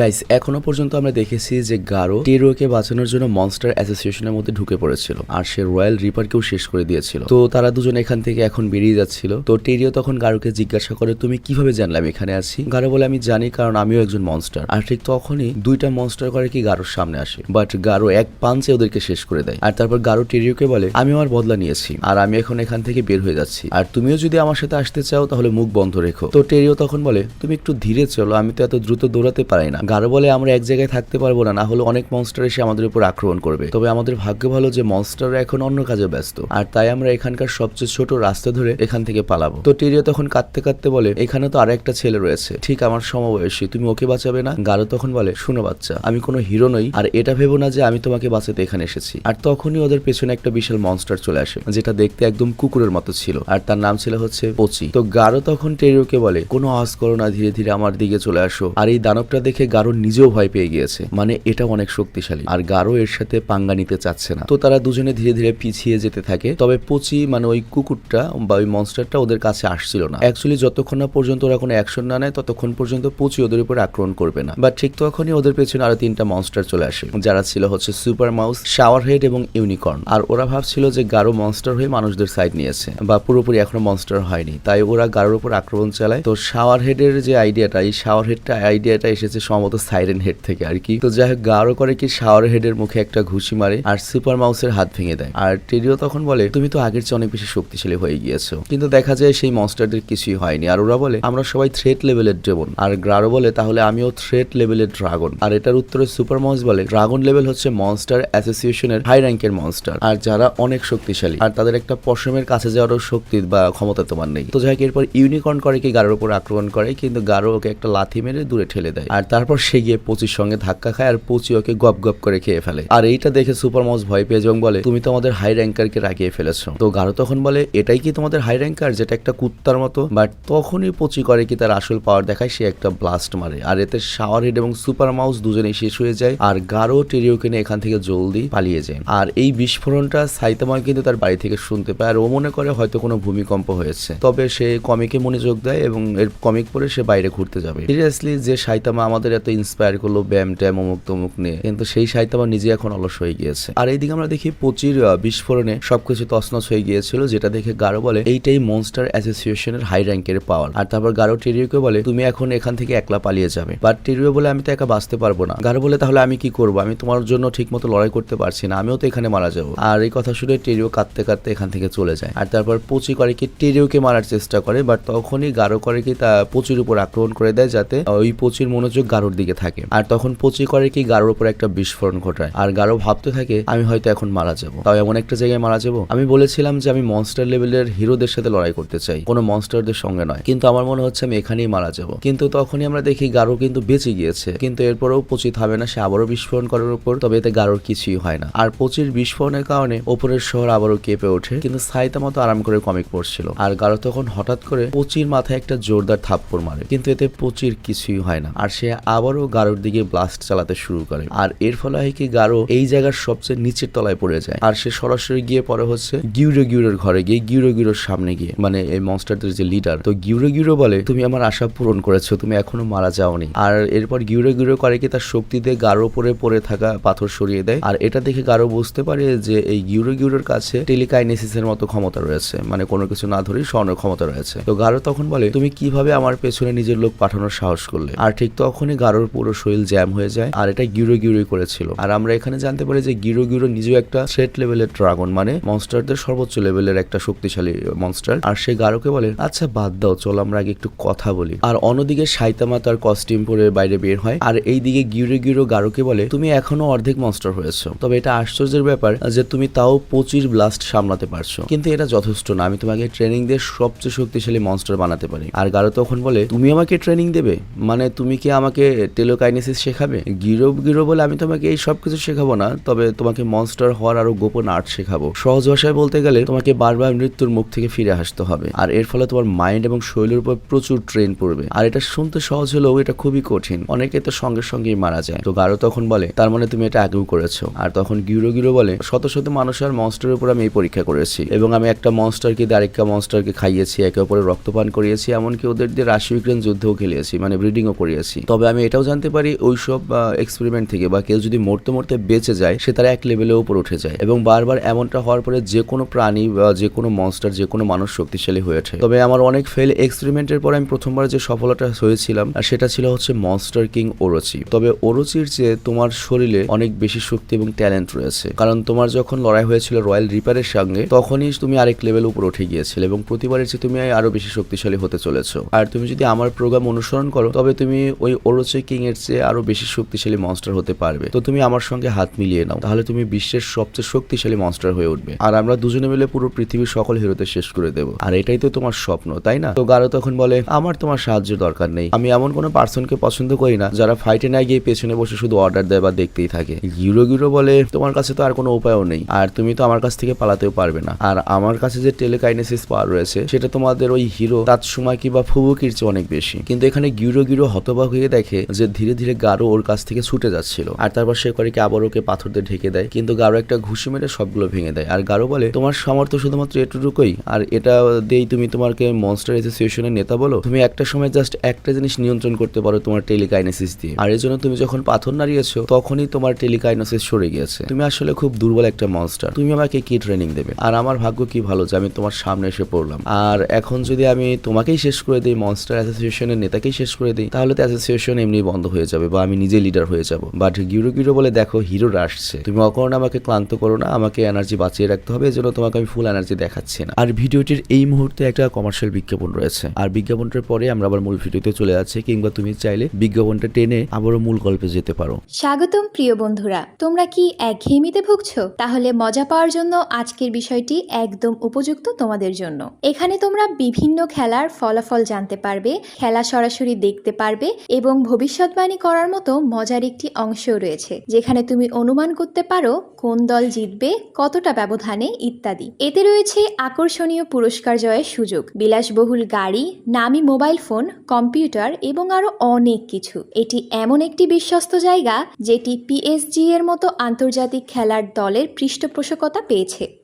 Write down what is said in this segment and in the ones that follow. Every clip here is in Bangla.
গাইস এখনও পর্যন্ত আমরা দেখেছি যে গারো টেরোকে বাঁচানোর জন্য মনস্টার অ্যাসোসিয়েশনের মধ্যে ঢুকে পড়েছিল আর সে রয়্যাল রিপারকেও শেষ করে দিয়েছিল। তো তারা দুজন এখান থেকে এখন বেরিয়ে যাচ্ছিল। তো টেরিও তখন গারোকে জিজ্ঞাসা করে, তুমি কীভাবে জানলাম এখানে আছি? গারো বলে, আমি জানি কারণ আমিও একজন মনস্টার আর ঠিক তখনই দুইটা মনস্টার করে কি গারোর সামনে আসে। বাট গারো এক পাঞ্চে ওদেরকে শেষ করে দেয়। আর তারপর গারো টেরিওকে বলে, আমি আমার বদলা নিয়েছি আর আমি এখন এখান থেকে বের হয়ে যাচ্ছি। আর তুমিও যদি আমার সাথে আসতে চাও, তাহলে মুখ বন্ধ রেখো। তো টেরিও তখন বলে, তুমি একটু ধীরে চলো, আমি তো এত দ্রুত দৌড়াতে পারি না। গারো বলে আমরা এক জায়গায় থাকতে পারব না না হলে অনেক মনস্টার এসে আমাদের উপর আক্রমণ করবে। তবে আমাদের ভাগ্য ভালো যে মনস্টাররা এখন অন্য কাজে ব্যস্ত। আর তাই আমরা এখানকার সবচেয়ে ছোট রাস্তা ধরে এখান থেকে পালাবো। তো টেরিও তখন কাঁদতে কাঁদতে বলে, এখানে তো আরেকটা ছেলে রয়েছে। ঠিক আমার সমবয়সী, তুমি ওকে বাঁচাবে না? গারো তখন বলে, শুনো বাচ্চা, আমি কোনো হিরো নই, আর এটা ভেবো না যে আমি তোমাকে বাঁচাতে এখানে এসেছি। আর তখনই ওদের পেছনে একটা বিশাল মনস্টার চলে আসে, যেটা দেখতে একদম কুকুরের মতো ছিল। আর তার নাম ছিল হচ্ছে পচি। তো গারো তখন টেরিওকে বলে, কোনো আওয়াজ করো না, ধীরে ধীরে আমার দিকে চলে আসো। আর এই দানবটা দেখে গারো নিজেও ভয় পেয়ে গিয়েছে। মানে এটা অনেক শক্তিশালী। আর গারো এর সাথে পাঙ্গা নিতে চাচ্ছে না। তো তারা দুজনে ধীরে ধীরে পিছিয়ে যেতে থাকে। তবে পচি মানে ওই কুকুরটা বা ওই মনস্টারটা ওদের কাছে আসছিল না। অ্যাকচুয়ালি যতক্ষণ না পর্যন্ত ওরা কোনো অ্যাকশন না নেয়, ততক্ষণ পর্যন্ত পচি ওদের উপর আক্রমণ করবে না। বাট ঠিক তখনই ওদের পেছনে আরও তিনটা মনস্টার চলে আসে। যারা ছিল হচ্ছে সুপার মাউস শাওয়ার হেড এবং ইউনিকর্ন আর ওরা ভাবছিল যে গারো মনস্টার হয়ে মানুষদের সাইড নিয়েছে। বা পুরোপুরি এখনও মনস্টার হয়নি। তাই ওরা গারোর উপর আক্রমণ চালায়। তো শাওয়ার হেডের যে আইডিয়াটা এই শাওয়ার হেডটা আইডিয়াটা এসেছে সম্ভবত সাইরেন হেড থেকে আর কি। তো যাই হোক গারো করে কি শাওয়ার হেডের মুখে একটা ঘুষি মারে আর সুপার মাউসের হাত ভেঙে দেয়। আর টেরিও তখন বলে, তুমি তো আগের চেয়ে অনেক বেশি শক্তিশালী হয়ে গিয়েছো। কিন্তু দেখা যায় সেই মনস্টারদের কিছুই হয়নি। আর ওরা বলে, আমরা সবাই থ্রেট লেভেলের ড্রেবন আর গ্রারো বলে, তাহলে আমিও থ্রেট লেভেলের ড্রাগন। আর এটার উত্তরে সুপার মাউস বলে, ড্রাগন লেভেল হচ্ছে মনস্টার অ্যাসোসিয়েশনের হাই র্যাঙ্কের মনস্টার আর যারা অনেক শক্তিশালী, আর তাদের একটা পশমের কাছে যাওয়ারও শক্তি বা ক্ষমতা তোমার নেই। তো যাই হোক এরপর ইউনিকর্ন করে কি গারোর উপর আক্রমণ করে, কিন্তু গারো ওকে একটা লাথি মেরে দূরে ঠেলে দেয়। আর তারপর সে গিয়ে পচির সঙ্গে ধাক্কা খায় আর পচি ওকে গপ গপ করে খেয়ে ফেলে। আর এইটা দেখে সুপার মাউস ভয় পেয়ে এবং বলে, তুমি তো আমাদের হাই র্যাঙ্কারকে রাগিয়ে ফেলেছো। তো গারো তখন বলে, এটাই কি তোমাদের হাই র্যাঙ্কার যেটা একটা কুত্তার মতো? বাট তখনই পচি করে কি তার আসল পাওয়ার দেখায়, সে একটা ব্লাস্ট মারে। আর এতে শাওয়ার হেড এবং সুপার মাউস দুজনেই শেষ হয়ে যায় আর গারো টেরিওকে নিয়ে এখান থেকে জলদি পালিয়ে যায়। আর এই বিস্ফোরণটা সাইতামা কিন্তু তার বাড়ি থেকে শুনতে পায় আর ও মনে করে হয়তো কোনো ভূমিকম্প হয়েছে। তবে সে কমিকে মনোযোগ দেয় এবং এর কমিক পরে সে বাইরে ঘুরতে যাবে। সিরিয়াসলি যে সাইতামা আমাদের এত ইন্সপায়ার করল ব্যায়াম ট্যাম অমুক তমুক নিয়ে। কিন্তু সেই সাইতামা নিজে এখন অলস হয়ে গিয়েছে। আর এইদিকে আমরা দেখি পচির বিস্ফোরণে সবকিছু তছনছ হয়ে গিয়েছিল, যেটা দেখে গারো বলে, এইটাই মনস্টার অ্যাসোসিয়েশনের হাই র্যাঙ্কের পাওয়ার আর তারপর গারো টেরিওকে বলে, তুমি এখন এখান থেকে একলা পালিয়ে যাবে। বাট টেরিও বলে, আমি তো একা বাঁচতে পারব না। গারো বলে, তাহলে আমি কি করব? আমি তোমার জন্য ঠিক মতো লড়াই করতে পারছি না, আমিও তো এখানে মারা যাব। আর এই কথা শুনে টেরিও কাঁদতে কাঁদতে এখান থেকে চলে যায়। আর তারপর পচি করে কি, টেরিওকে মারার চেষ্টা করে, বাট তখনই গারো করে কি, তা পচির উপর আক্রমণ করে দেয়, যাতে ওই পচির মনোযোগ গারোর দিকে থাকে। আর তখন পচি করে কি গারোর উপর একটা বিস্ফোরণ ঘটায়। আর গারো ভাবতে থাকে, আমি হয়তো এখন মারা যাব। তাও এমন একটা জায়গায় মারা যাব? আমি বলেছিলাম যে আমি মনস্টার লেভেলের হিরোদের সাথে লড়াই করতে চাই। কোনো মনস্টারদের সঙ্গে নয়। কিন্তু আমার মনে হচ্ছে আমি এখানেই মারা যাব। কিন্তু তখনই আমরা দেখি গারো কিন্তু বেঁচে গিয়েছে। কিন্তু এরপরেও পচি থামে না, সে আবারও বিস্ফোরণ করার উপর। তবে এতে গারোর কিছুই হয় না। আর পচির বিস্ফোরণের কারণে ওপরের শহর আবারও কেঁপে ওঠে। কিন্তু সাইতামা মতো আরাম করে কমিক পড়ছিল। আর গারো তখন হঠাৎ করে পচির মাথায় একটা জোরদার থাপ্পড় মারে। কিন্তু এতে পচির কিছুই হয় না। আর সে আবারও গারোর দিকে ব্লাস্ট চালাতে শুরু করে। আর এর ফলে হয় কি, গারো এই জায়গার সবচেয়ে নিচের তলায় পড়ে যায়। আর সে সরাসরি গিয়ে পরে হচ্ছে গিউরো গিউরোর ঘরে, গিয়ে গিউরো গিউরোর সামনে গিয়ে। মানে এই মনস্টারদের যে লিডার তো গিউরো গিউরো বলে, তুমি আমার আশা পূরণ করেছ, তুমি এখনও মারা যাওনি। আর এরপর গিউরো গিউরো করে কি, তার শক্তি দিয়ে গারো পরে পড়ে থাকা পাথর সরিয়ে দেয়। আর এটা দেখে গারো বুঝতে পারে যে এই গিউরো গিউরোর কাছে টেলিকাইনেসিস এর মতো ক্ষমতা রয়েছে। মানে কোনো কিছু না ধরেই স্বর্ণের ক্ষমতা রয়েছে। তো গারো তখন বলে, তুমি কীভাবে আমার পেছনে নিজের লোক পাঠানোর সাহস করলে? আর ঠিক তখনই গারোর পুরো শরীর জ্যাম হয়ে যায়, আর এটা গিরো গিউরোই করেছিল। আর আমরা এখানে জানতে পারি যে গিরো গিরো নিজেও একটা সেট লেভেলের ড্রাগন মানে মনস্টারদের সর্বোচ্চ লেভেলের একটা শক্তিশালী মনস্টার আর সে গারোকে বলে আচ্ছা বাদ দাও, চল আমরা আগে একটু কথা বলি। আর অন্যদিকে সাইতামা তার কস্টিউম পরে বাইরে বের হয়, আর এইদিকে গিরো গিরো গারোকে বলে, তুমি এখনও অর্ধেক মনস্টার হয়েছো। তবে এটা আশ্চর্যের ব্যাপার যে তুমি তাও পঁচিশ ব্লাস্ট সামলাতে পারছ। কিন্তু এটা যথেষ্ট না, আমি তোমাকে ট্রেনিং দিয়ে সবচেয়ে শক্তিশালী মনস্টার বানাতে পারি। আর গারো তখন বলে, তুমি আমাকে ট্রেনিং দেবে? মানে তুমি কি আমাকে টেলোকাইনেসিস শেখাবে? গিরো গিরো বলে আমি তোমাকে এই সব কিছু শেখাবো না, তবে তোমাকে মনস্টার হওয়ার আরও গোপন আর্ট শেখাবো। সহজ ভাষায় বলতে গেলে তোমাকে বারবার মৃত্যুর মুখ থেকে ফিরে আসতে হবে, আর এর ফলে তোমার মাইন্ড এবং শরীরের উপর প্রচুর ট্রেন পড়বে। আর এটা শুনতে সহজ হলেও এটা খুবই কঠিন, অনেকে তো সঙ্গে সঙ্গেই মারা যায়। তো গারো তখন বলে, তার মানে তুমি এটা আগেও করেছ। আর তখন গিরো গিরো বলে, শত শত মানুষ আর মনস্টারের উপর আমি এই পরীক্ষা করেছি, এবং আমি একটা মনস্টারকে আরেকটা মনস্টারকে খাইয়েছি, একে অপরের রক্তপান করিয়েছি, এমনকি ওদের দিয়ে রাশি ইউক্রেন যুদ্ধও খেলিয়েছি মানে ব্রিডিংও করিয়েছি। তবে আমি এটাও জানতে পারি ওই সব এক্সপেরিমেন্ট থেকে বা কেউ যদি মরতে মরতে বেঁচে যায়, সে তার এক লেভেলের উপর উঠে যায় এবং বারবার এমনটা হওয়ার পরে যে কোনো প্রাণী বা যে কোনো মনস্টার যে কোনো মানুষ শক্তিশালী হয়ে ওঠে। তবে আমার অনেক ফেল এক্সপেরিমেন্টের পর আমি প্রথমবার যে সফলতা হয়েছিলাম, আর সেটা ছিল হচ্ছে মনস্টার কিং ওরচি তবে ওরচির চেয়ে তোমার শরীরে অনেক বেশি শক্তি এবং ট্যালেন্ট রয়েছে, কারণ তোমার যখন লড়াই হয়েছিল রয়্যাল রিপারের সঙ্গে, তখনই তুমি আরেক লেভেল উপর উঠে গিয়েছিলে এবং প্রতিবারের চেয়ে তুমি আরও বেশি শক্তিশালী হতে চলেছো। আর তুমি যদি আমার প্রোগ্রাম অনুসরণ করো, তবে তুমি ওই ওরচে কিং এর চেয়ে আরও বেশি শক্তিশালী মনস্টার হতে পারবে। তো তুমি আমার সঙ্গে হাত মিলিয়ে নাও, তাহলে তুমি বিশ্বের সবচেয়ে শক্তিশালী মনস্টার হয়ে উঠবে। আর আমরা দুজনে মিলে পুরো পৃথিবীর সকল হিরোতে শেষ করে দেবো। আর এটাই তো তোমার স্বপ্ন, তাই না? তো গারো তখন বলে, আমার তোমার সাহায্যের দরকার নেই। আমি এমন কোনো পার্সনকে পছন্দ করি না, যারা ফাইটে না গিয়ে পেছনে বসে শুধু অর্ডার দেয় বা দেখতেই থাকে। গিরো গিরো বলে, তোমার কাছে তো আর কোনো উপায়ও নেই। আর তুমি তো আমার কাছ থেকে পালাতেও পারবে না। আর আমার কাছে যে টেলিকাইনেসিস পাওয়ার রয়েছে, সেটা তোমাদের ওই হিরো তাৎসুমাকি বা ফুবুকির চেয়ে অনেক বেশি। কিন্তু এখানে গিরো গিরো হতবাক হয়ে দেখে যে ধীরে ধীরে গারো ওর কাছ থেকে ছুটে যাচ্ছিল। আর তারপর সে করে কি আবার ওকে পাথর দিয়ে ঢেকে দেয়। কিন্তু গারো একটা ঘুষি মেরে সবগুলো ভেঙে দেয়। আর গারো বলে, তোমার সামর্থ্য শুধুমাত্র এটুকুই আর এটা দিয়েই তুমি তোমাকে মনস্টার অ্যাসোসিয়েশনের নেতা বলো। তুমি একটা সময় জাস্ট একটা জিনিস নিয়ন্ত্রণ করতে পারো তোমার টেলিকাইনেসিস দিয়ে। আর এই জন্য তুমি যখন পাথর নাড়িয়েছো, তখনই তোমার টেলিকাইনেসিস সরে গিয়েছে। তুমি আসলে খুব দুর্বল একটা মনস্টার তুমি আমাকে কি ট্রেনিং দেবে? আর আমার ভাগ্য কি ভালো যে আমি তোমার সামনে এসে পড়লাম। আর এখন যদি আমি তোমাকেই শেষ করে দিই মনস্টার অ্যাসোসিয়েশনের নেতাকেই শেষ করে দিই, তাহলে তো অ্যাসোসিয়েশন এমনি বন্ধ হয়ে যাবে বা আমি নিজে লিডার হয়ে যাব। বাট গিরো গিরো বলে, দেখো হিরোরা আসছে। তুমি অকরণ, আমাকে ক্লান্ত করো না। আমাকে এনার্জি বাঁচিয়ে রাখতে হবে। এজন্য তোমাকে আমি ফুল এনার্জি দেখাচ্ছি না। আর ভিডিওটির এই মুহূর্তে একটা কমার্শিয়াল বিজ্ঞাপন রয়েছে। আর বিজ্ঞাপনটার পরে আমরা আবার মূল ভিডিওতে চলে যাচ্ছি। কিংবা তুমি চাইলে বিজ্ঞাপনটা টেনে আবারও মূল গল্পে যেতে পারো। স্বাগতম, প্রিয় বন্ধুরা। তোমরা কি এক একঘেয়েমিতে ভুগছো? তাহলে মজা পাওয়ার জন্য আজকের বিষয়টি একদম উপযুক্ত তোমাদের জন্য। এখানে তোমরা বিভিন্ন খেলার ফলাফল জানতে পারবে, খেলা সরাসরি দেখতে পারবে এবং ভবিষ্যৎবাণী করার মতো মজার একটি অংশ রয়েছে, যেখানে তুমি অনুমান করতে পারো কোন দল জিতবে, কতটা ব্যবধানে, ইত্যাদি। এতে রয়েছে আকর্ষণীয় পুরস্কার জয়ের সুযোগ, বিলাসবহুল গাড়ি, নামি মোবাইল ফোন, কম্পিউটার এবং আরও অনেক কিছু। এটি এমন একটি বিশ্বস্ত জায়গা, যেটি পিএসজি এর মতো আন্তর্জাতিক খেলার দলের পৃষ্ঠপোষকতা পেয়েছে।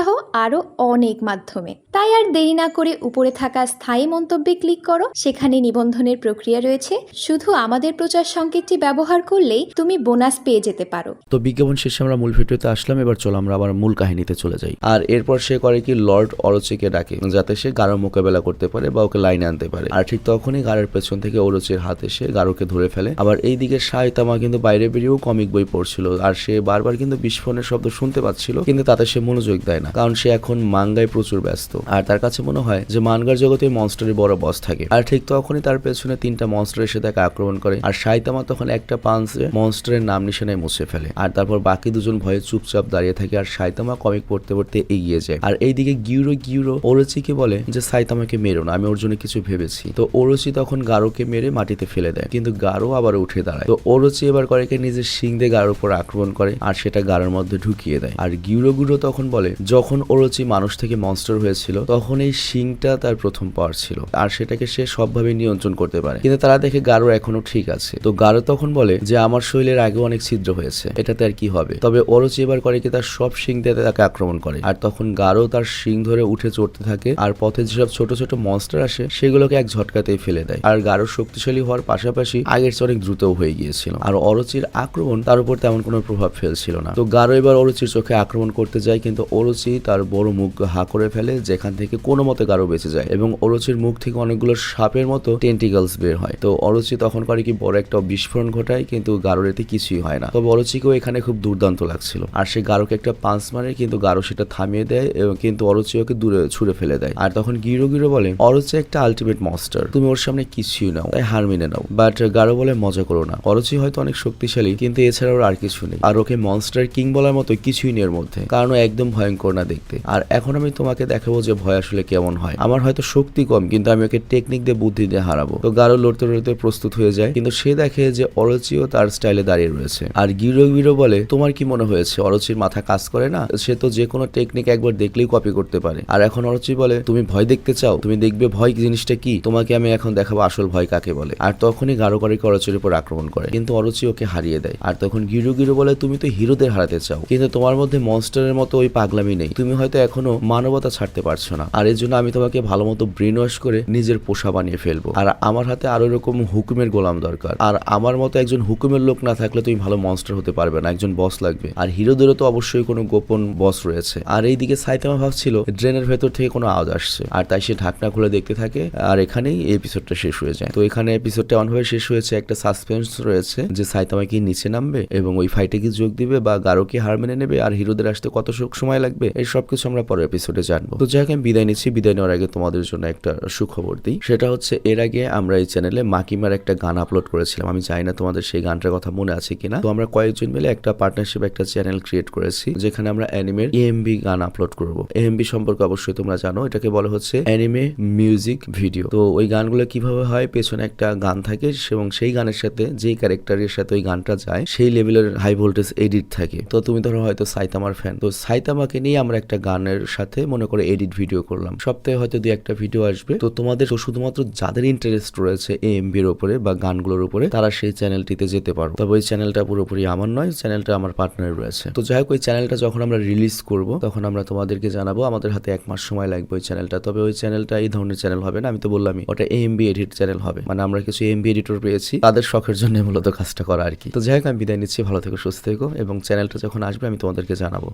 সহ আরও অনেক মাধ্যমে। তাই আর দেরি না করে উপরে থাকা স্থায়ী মন্তব্যে ক্লিক করো। সেখানে নিবন্ধনের প্রক্রিয়া রয়েছে। শুধু আমাদের প্রচার সংকেতটি ব্যবহার করলেই তুমি বোনাস পেয়ে যেতে পারো। তো বিজ্ঞাপন শেষে আমরা মূল ভিডিওতে আসলাম। এবার চলো আমরা আবার মূল কাহিনীতে চলে যাই। আর এরপর সে করে কি লর্ড অরচিকে ডাকে, যাতে সে গারো মোকাবেলা করতে পারে বা ওকে লাইনে আনতে পারে। আর ঠিক তখনই গারের পেছন থেকে অরচির হাত এসে গারোকে ধরে ফেলে। আবার এই এইদিকে সায়তামা কিন্তু বাইরে বেরিয়েও কমিক বই পড়ছিল। আর সে বারবার কিন্তু বিস্ফোরণের শব্দ শুনতে পাচ্ছিল, কিন্তু তাতে সে মনোযোগ দেয় না। কারণ সে এখন মাঙ্গায় প্রচুর ব্যস্ত। আর তার কাছে মনে হয় যে মানগার জগতে মনস্টারের বড় বস থাকে। আর ঠিক তখনই তার পেছনে তিনটা মনস্টার এসে তাকে আক্রমণ করে। আর সাইতামা তখন একটা পাঞ্চে মনস্টারের নাম নিশানায় মুছে ফেলে। আর তারপর বাকি দুজন ভয়ে চুপচাপ দাঁড়িয়ে থাকে আর সাইতামা কমিক পড়তে পড়তে এগিয়ে যায়। আর এইদিকে গিউরো গিউরো ওরচিকে বলে যে সাইতামাকে মেরো না, আমি ওর জন্য কিছু ভেবেছি। তো ওরচি তখন গারোকে মেরে মাটিতে ফেলে দেয়। কিন্তু গারো আবার উঠে দাঁড়ায়। তো ওরচি এবার করে কি নিজের শিং দিয়ে গারোর উপর আক্রমণ করে, আর সেটা গারোর মধ্যে ঢুকিয়ে দেয়। আর গিউরো গুরো তখন বলে যখন ওরচি মানুষ থেকে মনস্টার হয়েছিল তখন এই শিংটা তার প্রথম পাওয়ার ছিল। আর সেটাকে সে সবভাবে নিয়ন্ত্রণ করতে পারে। কিন্তু তারা দেখে গারো এখনও ঠিক আছে। তো গারো তখন বলে যে, আমার শরীরের আগে অনেক ছিদ্র হয়েছে। এটাতে আর কি হবে? তবে ওরচি এবার করে কি, তার সব শিং দিয়ে তাকে আক্রমণ করে। আর তখন গারো তার শিং ধরে উঠে চড়তে থাকে। আর পথে যেসব ছোট ছোট মনস্টার আসে, সেগুলোকে এক ঝটকাতেই ফেলে দেয়। আর গারো শক্তিশালী হওয়ার পাশাপাশি আগের চেয়ে অনেক দ্রুত হয়ে গিয়েছিল। আর অরচির আক্রমণ তার উপর তেমন কোনো প্রভাব ফেলছিল না। তো গারো এবার অরচির চোখে আক্রমণ করতে যায়, কিন্তু অরচি তার বড় মুখ হা করে ফেলে, যেখান থেকে কোনো মতে গারো বেঁচে যায় এবং অরচির মুখ থেকে অনেকগুলো সাপের মতো টেন্টিকলস বের হয়। তো অরচি তখন করে কি বড় একটা বিস্ফোরণ ঘটায়, কিন্তু গারোর এতে কিছুই হয় না। তবে অরচিকেও এখানে খুব দুর্দান্ত লাগছিল। আর সে গারোকে একটা পাঁচ মারে, কিন্তু গারো সেটা থামিয়ে দেয়, এবং কিন্তু অরচি ওকে দূরে ছুড়ে ফেলে দেয়। আর তখন গিরো গিরো বলে, অরচি একটা আলটিমেট মনস্টার তুমি ওর সামনে কিছুই নাও, তাই হার মেনে নাও। বাট গারো বলে, মজা করো না। অরচি হয়তো অনেক শক্তিশালী, কিন্তু এছাড়া ওর আর কিছু নেই। আর ওকে মনস্টার কিং বলার মতো কিছুই নেই এর মধ্যে, কারণ একদম ভয়ঙ্কর ভয়ঙ্কর না দেখতে। আর এখন আমি তোমাকে দেখাবো যে ভয় আসলে কেমন হয়। আমার হয়তো শক্তি কম, কিন্তু আমি ওকে টেকনিক দিয়ে বুদ্ধি দিয়ে হারাবো। তো গারো লড়তে লড়তে প্রস্তুত হয়ে যায়। কিন্তু সে দেখে যে অরচিও তার স্টাইলে দাঁড়িয়ে রয়েছে। আর গিরো গিরো বলে, তোমার কি মনে হয়েছে? অরচির মাথা কাজ করে না? সে তো যে কোনো টেকনিক একবার দেখলেই কপি করতে পারে। আর এখন অরচি বলে, তুমি ভয় দেখতে চাও? তুমি দেখবে ভয় জিনিসটা কি? তোমাকে আমি এখন দেখাবো আসল ভয় কাকে বলে। আর তখনই গারো করে অরচির উপর আক্রমণ করে। কিন্তু অরচি ওকে হারিয়ে দেয়। আর তখন গিরু গিরো বলে, তুমি তো হিরোদের হারাতে চাও। কিন্তু তোমার মধ্যে মনস্টারের মতো ওই পাগলামি নেই। তুমি হয়তো এখনও মানবতা ছাড়তে পারছ না। আর এর জন্য আমি তোমাকে ভালো মতো ব্রেন ওয়াশ করে নিজের পোষা বানিয়ে ফেলব। আর আমার হাতে আরও এরকম হুকুমের গোলাম দরকার। আর আমার মতো একজন হুকুমের লোক না থাকলে তুমি ভালো মনস্টার হতে পারবে না, একজন বস লাগবে। আর হিরোদেরও তো অবশ্যই কোনো গোপন বস রয়েছে। আর এইদিকে সাইতামা ভাবছিল, ড্রেনের ভেতর থেকে কোনো আওয়াজ আসছে। আর তাই সে ঢাকনা খুলে দেখতে থাকে, আর এখানেই এপিসোডটা শেষ হয়ে যায়। তো এখানে এপিসোডটা অনভাবে শেষ হয়েছে, একটা সাসপেন্স রয়েছে, যে সাইতামা কি নিচে নামবে এবং ওই ফাইটে কি যোগ দিবে বা গারো কি হার মেনে নেবে? আর হিরোদের আসতে কত সময় লাগবে? এই সব কিছু আমরা পরের এপিসোডে জানব। তো যাই আমি বিদায় নিচ্ছি। বিদায় নেওয়ার আগে তোমাদের জন্য একটা সুখবর দিই। সেটা হচ্ছে, এর আগে আমরা এই চ্যানেলে মাকিমার একটা গান আপলোড করেছিলাম। আমি জানি না তোমাদের সেই গানটার কথা মনে আছে কিনা। তো আমরা কয়েকজন মিলে একটা পার্টনারশিপ একটা চ্যানেল ক্রিয়েট করেছি, যেখানে আমরা অ্যানিমের এএমবি গান আপলোড করব। এএমবি সম্পর্কে অবশ্যই তোমরা জানো। এটাকে বলা হচ্ছে অ্যানিমে মিউজিক ভিডিও তো ওই গানগুলো কীভাবে হয়? পেছনে একটা গান থাকে এবং সেই গানের সাথে যেই ক্যারেক্টারের সাথে ওই গানটা যায়, সেই লেভেলের হাই ভোল্টেজ এডিট থাকে। তো তুমি ধরো হয়তো সাইতামার ফ্যান তো সাইতামাকে নিয়ে আমরা একটা গানের সাথে মনে করে এডিট ভিডিও করলাম। সপ্তাহে হয়তো দুই একটা ভিডিও আসবে। তো তোমাদের শুধুমাত্র যাদের ইন্টারেস্ট রয়েছে এএমবির উপরে বা গানগুলোর উপরে, তারা সেই চ্যানেলটিতে যেতে পারো। তবে ওই চ্যানেলটা পুরোপুরি আমার নয় চ্যানেলটা আমার পার্টনার রয়েছে। তো যাই হোক, ওই চ্যানেলটা যখন আমরা রিলিজ করব, তখন আমরা তোমাদেরকে জানাব, আমাদের হাতে এক মাস সময় লাগবে ওই চ্যানেলটা তবে ওই চ্যানেলটা এই ধরনের চ্যানেল হবে না, আমি তো বললামই, ওটা এএমবি এডিট চ্যানেল হবে। মানে আমরা কিছু এমবি এডিটর পেয়েছি, তাদের শখের জন্য মূলত কাজটা করা আর কি। তো যাই হোক, আমি বিদায় নিচ্ছি, ভালো থেকো, সুস্থ থেকো, এবং চ্যানেলটা যখন আসবে, আমি তোমাদেরকে জানাব।